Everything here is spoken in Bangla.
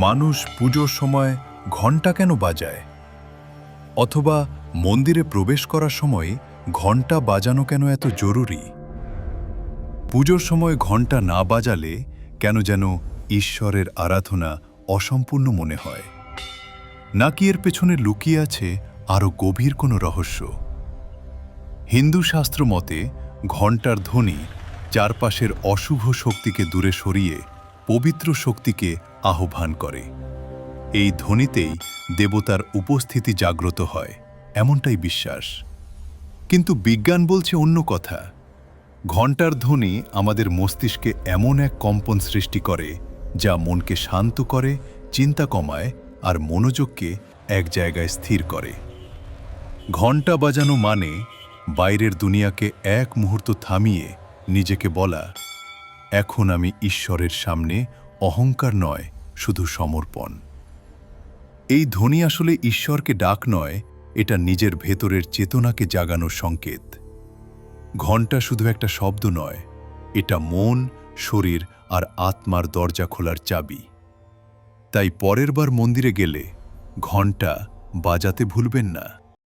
মানুষ পুজোর সময় ঘণ্টা কেন বাজায়? অথবা মন্দিরে প্রবেশ করার সময় ঘণ্টা বাজানো কেন এত জরুরি? পুজোর সময় ঘণ্টা না বাজালে কেন যেন ঈশ্বরের আরাধনা অসম্পূর্ণ মনে হয়? নাকি এর পেছনে লুকিয়ে আছে আরও গভীর কোনো রহস্য? হিন্দু শাস্ত্র মতে, ঘণ্টার ধ্বনি চারপাশের অশুভ শক্তিকে দূরে সরিয়ে পবিত্র শক্তিকে আহ্বান করে। এই ধ্বনিতেই দেবতার উপস্থিতি জাগ্রত হয়, এমনটাই বিশ্বাস। কিন্তু বিজ্ঞান বলছে অন্য কথা। ঘণ্টার ধ্বনি আমাদের মস্তিষ্কে এমন এক কম্পন সৃষ্টি করে, যা মনকে শান্ত করে, চিন্তা কমায় আর মনোযোগকে এক জায়গায় স্থির করে। ঘণ্টা বাজানো মানে বাইরের দুনিয়াকে এক মুহূর্ত থামিয়ে নিজেকে বলা। এখন আমি ঈশ্বরের সামনে অহংকার নয়, শুধু সমর্পণ। এই ধ্বনি আসলে ঈশ্বরকে ডাক নয়, এটা নিজের ভেতরের চেতনাকে জাগানোর সংকেত। ঘণ্টা শুধু একটা শব্দ নয়, এটা মন, শরীর আর আত্মার দরজা খোলার চাবি। তাই পরের বার মন্দিরে গেলে ঘণ্টা বাজাতে ভুলবেন না।